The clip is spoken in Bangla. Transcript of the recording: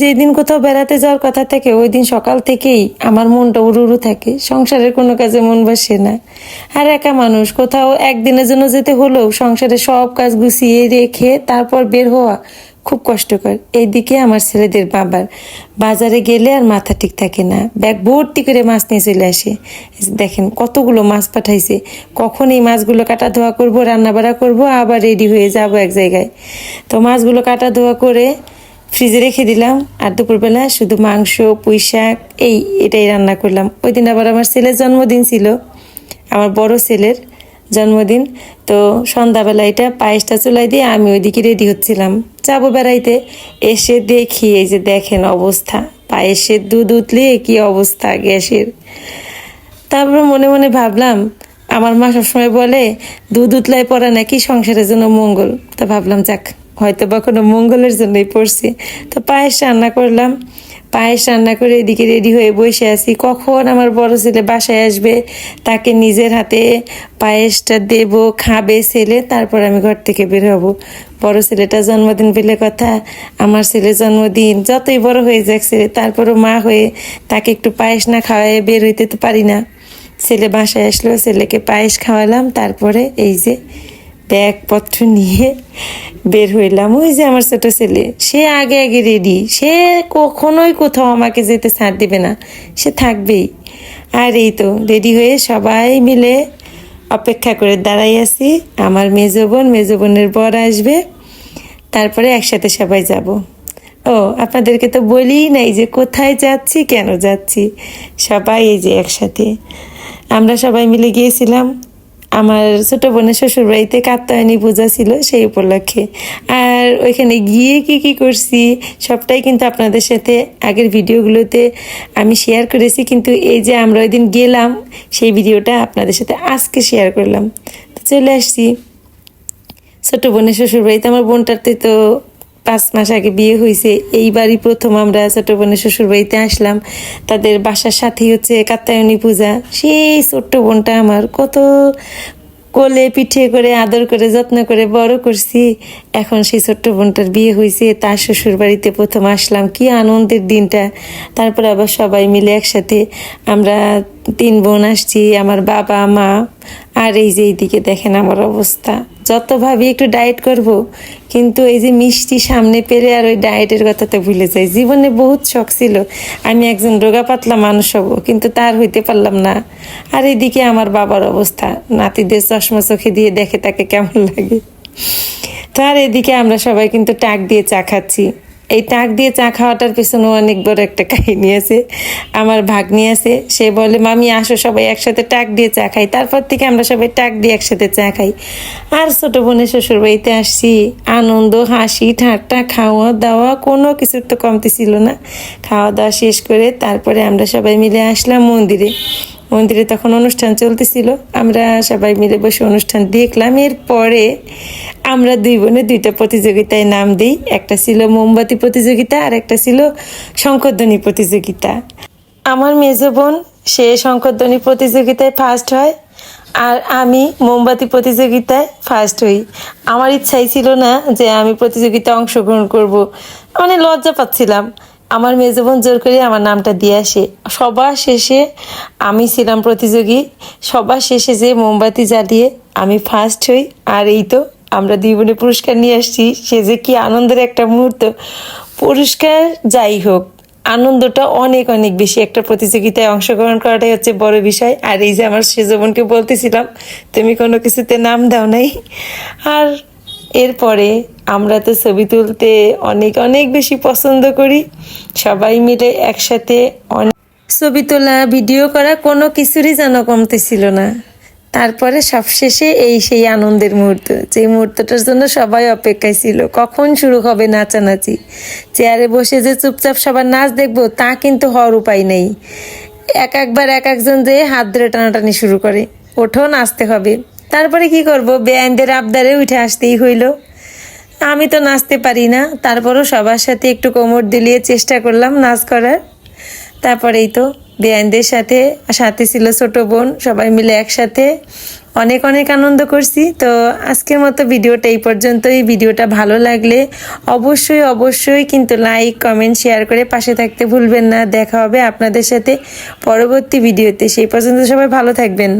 যেদিন কোথাও বেড়াতে যাওয়ার কথা থাকে, ওই দিন সকাল থেকেই আমার মনটা উড়ু উড়ু থাকে। সংসারের কোনো কাজে মন বসে না। আর একা মানুষ, কোথাও একদিনের জন্য যেতে হলেও সংসারে সব কাজ গুছিয়ে রেখে তারপর বের হওয়া খুব কষ্টকর। এইদিকে আমার ছেলেদের বাবার। বাজারে গেলে আর মাথা ঠিক থাকে না। ব্যাগ ভর্তি করে মাছ নিয়ে চলে আসে। দেখেন কতগুলো মাছ পাঠাইছে। কখন এই মাছগুলো কাটা ধোয়া করব রান্না বাড়া করব, আবার রেডি হয়ে যাব এক জায়গায়। তো মাছগুলো কাটা ধোয়া করে ফ্রিজে রেখে দিলাম, আর দুপুরবেলা শুধু মাংস পুঁই শাক এই এটাই রান্না করলাম। ওই দিন আবার আমার ছেলের জন্মদিন ছিল, আমার বড় ছেলের জন্মদিন। তো সন্ধ্যাবেলা এটা পায়েসটা চুলাই দিয়ে আমি ওইদিকে রেডি হচ্ছিলাম। যাব বেড়াইতে, এসে দেখি এই যে দেখেন অবস্থা। পায়েসের দুধ উতলে কি অবস্থা গ্যাসের। তারপর মনে মনে ভাবলাম, আমার মা সবসময় বলে, দুধ উতলায় পড়া নাকি সংসারের জন্য মঙ্গল। তা ভাবলাম, যাক। হয়তো বা কোনো মঙ্গলের জন্যই পড়ছি। তো পায়েস রান্না করলাম। পায়েস রান্না করে এদিকে রেডি হয়ে বসে আছি। কখন আমার বড় ছেলে বাসায় আসবে, তাকে নিজের হাতে পায়েসটা দেব, খাবে ছেলে, তারপর আমি ঘর থেকে বের হব। বড় ছেলেটা জন্মদিন পেলে কথা, আমার ছেলের জন্মদিন। যতই বড় হয়ে যাক ছেলে তারপরও মা হয়ে তাকে একটু পায়েস না খাওয়ায় বের হইতে তো পারি না। ছেলে বাসায় আসলো, ছেলেকে পায়েস খাওয়ালাম, তারপরে এই যে ব্যাগপত্র নিয়ে বের হইলাম। ওই যে আমার ছোট ছেলে, সে আগে আগে রেডি সে কখনোই কোথাও আমাকে যেতে ছাড় দিবে না। সে থাকবেই। আর এই তো রেডি হয়ে সবাই মিলে অপেক্ষা করে দাঁড়াই আছি। আমার মেজো বোন, মেজো বোনের বর আসবে। তারপরে একসাথে সবাই যাব। ও, আপনাদেরকে তো বলি নাই যে কোথায় যাচ্ছি, কেন যাচ্ছি। সবাই এই যে একসাথে। আমরা সবাই মিলে গিয়েছিলাম। আমার ছোট বোনের শ্বশুর বাড়িতে কাত্তায়নী পূজা ছিল সেই উপলক্ষে। আর ওইখানে গিয়ে কি কি করছি, সবটাই কিন্তু আপনাদের সাথে আগের ভিডিওগুলোতে আমি শেয়ার করেছি। কিন্তু এই যে আমরা ওই দিন গেলাম, সেই ভিডিওটা আপনাদের সাথে আজকে শেয়ার করলাম। তো চলে আসছি। ছোট বোনের শ্বশুর বাড়িতে আমার বোনটাতে তো পাঁচ মাস আগে বিয়ে হয়েছে। এইবারই প্রথম আমরা ছোট বোনের শ্বশুর বাড়িতে আসলাম। তাদের বাসার সাথেই হচ্ছে কাত্তায়নী পূজা। সেই ছোট্ট বোনটা আমার কত কোলে পিঠে করে আদর করে, যত্ন করে বড় করছি। এখন সেই ছোট্ট বোনটার বিয়ে হয়েছে। তার শ্বশুর বাড়িতে প্রথম আসলাম। কি আনন্দের দিনটা। তারপর আবার সবাই মিলে একসাথে আমরা তিন বোন আসছি, আমার বাবা, মা, আর এই যে এইদিকে দেখেন আমার অবস্থা। যত ভাবি একটু ডায়েট করব, কিন্তু এই যে মিষ্টি সামনে পেলে আর ওই ডায়েটের কথা তো ভুলে যাই। জীবনে বহুত শখ ছিল, আমি একজন রোগা পাতলা মানুষ হব, কিন্তু তার হইতে পারলাম না। আর এদিকে আমার বাবার অবস্থা, নাতিদের চশমা চোখে দিয়ে দেখে তাকে কেমন লাগে। তো আর এদিকে আমরা সবাই কিন্তু টাক দিয়ে চা খাচ্ছি। এই টাক দিয়ে চা খাওয়াটার পেছনেও অনেক বড় একটা কাহিনী আছে। আমার ভাগ্নি আছে, সে বলে, মামি, আসো সবাই একসাথে টাক দিয়ে চা খাই। তারপর থেকে আমরা সবাই টাক দিয়ে একসাথে চা খাই। আর ছোট বোনের শ্বশুর বাড়িতে আসছি। আনন্দ, হাসি, ঠাট্টা, খাওয়া দাওয়া, কোনো কিছুর তো কমতি ছিল না। খাওয়া দাওয়া শেষ করে তারপরে আমরা সবাই মিলে আসলাম মন্দিরে। মন্দিরে তখন অনুষ্ঠান চলতেছিল। আমরা সবাই মিলে বসে অনুষ্ঠান দেখলাম। এরপরে আমরা দুই বোনে দুইটা প্রতিযোগিতায় নাম দিই। একটা ছিল মোমবাতি প্রতিযোগিতা আর একটা ছিল শঙ্করধ্বনি প্রতিযোগিতা। আমার মেজো বোন, সে শঙ্করধ্বনি প্রতিযোগিতায় ফার্স্ট হয় আর আমি মোমবাতি প্রতিযোগিতায় ফার্স্ট হই। আমার ইচ্ছাই ছিল না যে আমি প্রতিযোগিতায় অংশগ্রহণ করব। মানে লজ্জা পাচ্ছিলাম। আমার মেজো বোন জোর করে আমার নামটা দিয়ে আসে, সবার শেষে আমি ছিলাম প্রতিযোগী। সবার শেষে যে মোমবাতি জ্বালিয়ে আমি ফার্স্ট হই, আর এই তো আমরা দুই বোনে পুরস্কার নিয়ে আসছি। সে যে কি আনন্দের একটা মুহূর্ত। পুরস্কার যাই হোক, আনন্দটা অনেক অনেক বেশি। একটা প্রতিযোগিতায় অংশগ্রহণ করাটাই হচ্ছে বড় বিষয়। আর এই যে আমার সেজবনকে বলতেছিলাম, তুমি কোনো কিছুতে নাম দাও নাই। আর এরপরে আমরা তো ছবি তুলতে অনেক অনেক বেশি পছন্দ করি। সবাই মিলে একসাথে অনেক ছবি তোলা, ভিডিও করা কোনো কিছুরই যেন কমতে ছিল না। তারপরে সবশেষে এই সেই আনন্দের মুহূর্ত, যে মুহূর্তটার জন্য সবাই অপেক্ষায় ছিল। কখন শুরু হবে নাচানাচি? চেয়ারে বসে যে চুপচাপ সবার নাচ দেখব, তা কিন্তু হওয়ার উপায় নেই। এক একবার এক একজন যে হাত ধরে টানাটানি শুরু করে। ওঠো, নাচতে হবে। তারপরে কি করব? বেআইনদের আবদারে উঠে আসতেই হইল। আমি তো নাচতে পারি না, তারপরও সবার সাথে একটু কোমর দিলিয়ে চেষ্টা করলাম নাচ করার। তারপরেই তো বেআইনদের সাথে সাথে ছিল ছোট বোন, সবাই মিলে একসাথে অনেক অনেক আনন্দ করছি। তো আজকের মতো ভিডিওটা এই পর্যন্তই। ভিডিওটা ভালো লাগলে অবশ্যই অবশ্যই কিন্তু লাইক, কমেন্ট, শেয়ার করে পাশে থাকতে ভুলবেন না। দেখা হবে আপনাদের সাথে পরবর্তী ভিডিওতে। সেই পর্যন্ত সবাই ভালো থাকবেন।